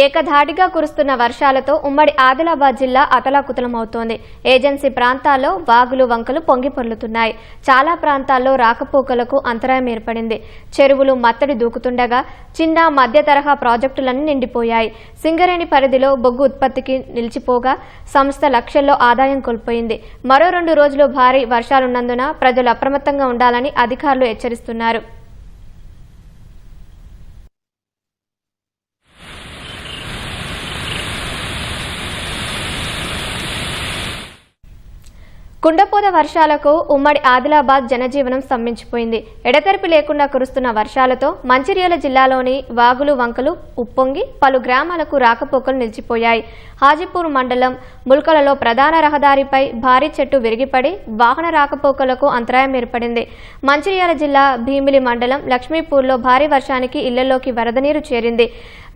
ఏకధాటిగా కురుస్తున్న వర్షాలతో ఉమ్మడి ఆదిలాబాద్ జిల్లా అతలాకుతలమవుతోంది. ఏజెన్సీ ప్రాంతాల్లో వాగులు వంకలు పొంగి పొర్లుతున్నాయి. చాలా ప్రాంతాల్లో రాకపోకలకు అంతరాయం ఏర్పడింది. చెరువులు మత్తడి దూకుతుండగా చిన్న మధ్య తరహా ప్రాజెక్టులన్నీ నిండిపోయాయి. సింగరేణి పరిధిలో బొగ్గు ఉత్పత్తికి నిలిచిపోగా సంస్థ లక్షల్లో ఆదాయం కోల్పోయింది. మరో రెండు రోజులు భారీ వర్షాలున్నందున ప్రజలు అప్రమత్తంగా ఉండాలని అధికారులు హెచ్చరిస్తున్నారు. కుండపోత వర్షాలకు ఉమ్మడి ఆదిలాబాద్ జనజీవనం స్తంభించిపోయింది. ఎడతెరిపి లేకుండా కురుస్తున్న వర్షాలతో మంచిర్యాల జిల్లాలోని వాగులు వంకలు ఉప్పొంగి పలు గ్రామాలకు రాకపోకలు నిలిచిపోయాయి. హాజీపూర్ మండలం ముల్కలలో ప్రధాన రహదారిపై భారీ చెట్టు విరిగిపడి వాహన రాకపోకలకు అంతరాయం ఏర్పడింది. మంచిర్యాల జిల్లా భీమిలి మండలం లక్ష్మీపూర్లో భారీ వర్షానికి ఇళ్ళలోకి వరద నీరు చేరింది.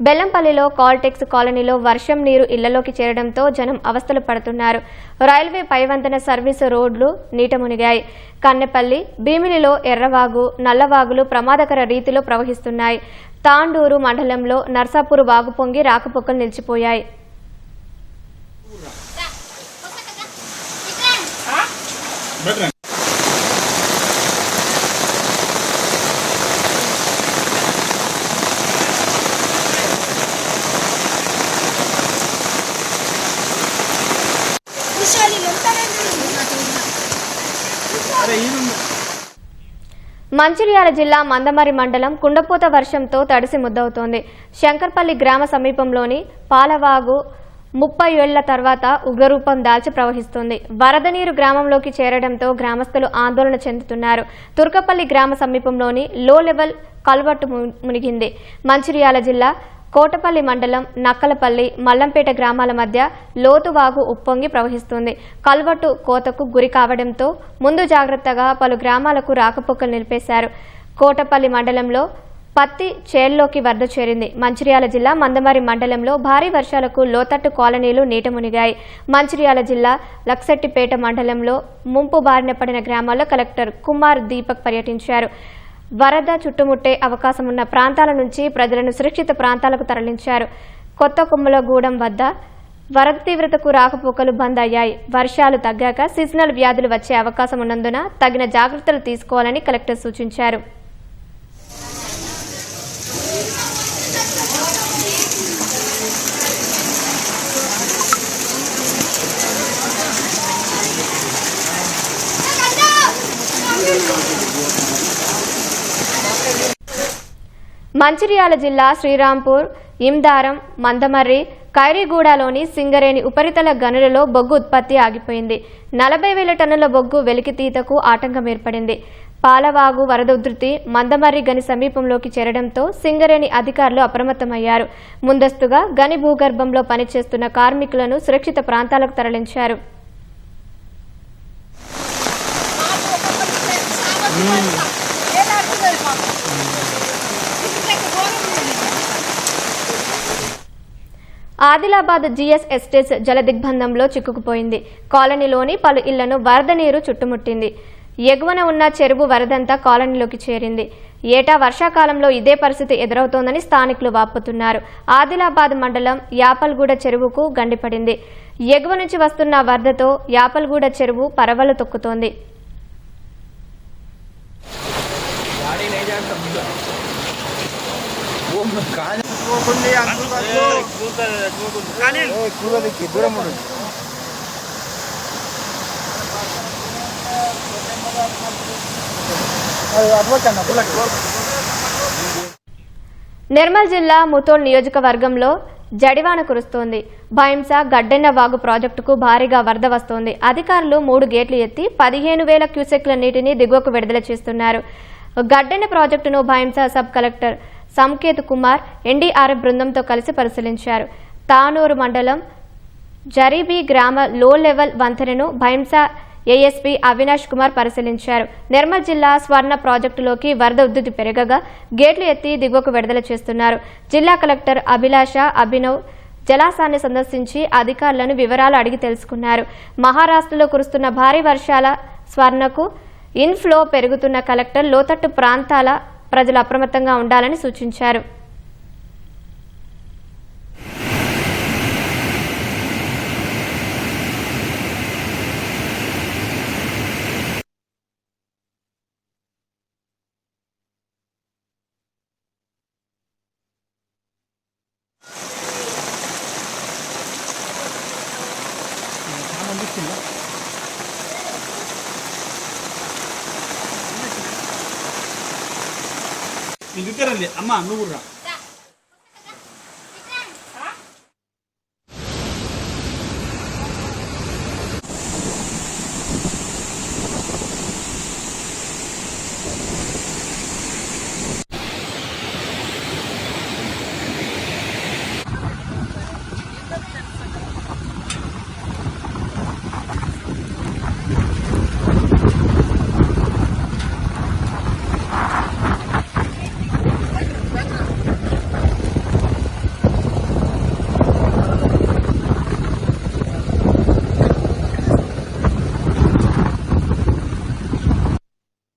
బెల్లంపల్లిలో కాల్టెక్స్ కాలనీలో వర్షం నీరు ఇళ్ళలోకి చేరడంతో జనం అవస్థలు పడుతున్నారు. రైల్వే పైవంతన సర్వీసు రోడ్లు నీట మునిగాయి. కన్నెపల్లి భీమిలిలో ఎర్రవాగు నల్లవాగులు ప్రమాదకర రీతిలో ప్రవహిస్తున్నాయి. తాండూరు మండలంలో నర్సాపూర్ వాగు పొంగి రాకపోకలు నిలిచిపోయాయి. మంచిర్యాల జిల్లా మందమరి మండలం కుండపోత వర్షంతో తడిసి ముద్దవుతోంది. శంకర్పల్లి గ్రామ సమీపంలోని పాలవాగు ముప్పై ఏళ్ళ తర్వాత ఉగ్రరూపం దాల్చి ప్రవహిస్తుంది. వరద నీరు గ్రామంలోకి చేరడంతో గ్రామస్తులు ఆందోళన చెందుతున్నారు. తుర్కపల్లి గ్రామ సమీపంలోని లో లెవెల్ కల్వర్టు మునిగింది. మంచిర్యాల జిల్లా కోటపల్లి మండలం నక్కలపల్లి మల్లంపేట గ్రామాల మధ్య లోతువాగు ఉప్పొంగి ప్రవహిస్తుంది. కల్వట్టు కోతకు గురి కావడంతో ముందు జాగ్రత్తగా పలు గ్రామాలకు రాకపోకలు నిలిపేశారు. కోటపల్లి మండలంలో పత్తి చేల్లోకి వరద చేరింది. మంచిర్యాల జిల్లా మందమారి మండలంలో భారీ వర్షాలకు లోతట్టు కాలనీలు నీట మునిగాయి. మంచిర్యాల జిల్లా లక్సెట్టిపేట మండలంలో ముంపు బారిన పడిన గ్రామాల్లో కలెక్టర్ కుమార్ దీపక్ పర్యటించారు. వరద చుట్టుముట్టే అవకాశం ఉన్న ప్రాంతాల నుంచి ప్రజలను సురక్షిత ప్రాంతాలకు తరలించారు. కొత్త కుమ్మలగూడెం వద్ద వరద తీవ్రతకు రాకపోకలు బంద్ అయ్యాయి. వర్షాలు తగ్గాక సీజనల్ వ్యాధులు వచ్చే అవకాశం ఉన్నందున తగిన జాగ్రత్తలు తీసుకోవాలని కలెక్టర్ సూచించారు. మంచిర్యాల జిల్లా శ్రీరాంపూర్ ఇమ్దారం మందమర్రి ఖైరీగూడలోని సింగరేణి ఉపరితల గనులలో బొగ్గు ఉత్పత్తి ఆగిపోయింది. నలభై వేల టన్నుల బొగ్గు వెలికితీతకు ఆటంకం ఏర్పడింది. పాలవాగు వరద ఉధృతి మందమర్రి గని సమీపంలోకి చేరడంతో సింగరేణి అధికారులు అప్రమత్తమయ్యారు. ముందస్తుగా గని భూగర్భంలో పనిచేస్తున్న కార్మికులను సురక్షిత ప్రాంతాలకు తరలించారు. ఆదిలాబాద్ జీఎస్ ఎస్టేట్స్ జలదిగ్బంధంలో చిక్కుకుపోయింది. కాలనీలోని పలు ఇళ్ళను వరద నీరు చుట్టుముట్టింది. ఎగువన ఉన్న చెరువు వరదంతా కాలనీలోకి చేరింది. ఏటా వర్షాకాలంలో ఇదే పరిస్థితి ఎదురవుతోందని స్థానికులు వాపోతున్నారు. ఆదిలాబాద్ మండలం యాపల్గూడ చెరువుకు గండిపడింది. ఎగువ నుంచి వస్తున్న వరదతో యాపల్గూడ చెరువు పరవలు తొక్కుతోంది. పోకుంది దూరం నిర్మల్ జిల్లా ముతోల్ నియోజకవర్గంలో జడివాన కురుస్తోంది. భైంస గడ్డెన్న వాగు ప్రాజెక్టుకు భారీగా వరద వస్తోంది. అధికారులు మూడు గేట్లు ఎత్తి పదిహేను వేల క్యూసెక్ల నీటిని దిగువకు విడుదల చేస్తున్నారు. గడ్డెన్న ప్రాజెక్టును Bhainsa sub collector Sanket Kumar NDRF బృందంతో కలిసి పరిశీలించారు. తానూరు మండలం జరీబీ గ్రామ లో లెవెల్ వంతెనను భైంసా ఏఎస్పీ అవినాష్ కుమార్ పరిశీలించారు. నిర్మల్ జిల్లా స్వర్ణ ప్రాజెక్టులోకి వరద ఉద్ధృతి పెరగగా గేట్లు ఎత్తి దిగువకు విడుదల చేస్తున్నారు. జిల్లా కలెక్టర్ అభిలాష అభినవ్ జలాశాన్ని సందర్శించి అధికారులను వివరాలు అడిగి తెలుసుకున్నారు. మహారాష్ట్రలో కురుస్తున్న భారీ వర్షాల స్వర్ణకు ఇన్ఫ్లో పెరుగుతున్న కలెక్టర్ లోతట్టు ప్రాంతాల ప్రజలు అప్రమత్తంగా ఉండాలని సూచించారు. ఇంకెక్కరండి అమ్మ నువ్వు రా.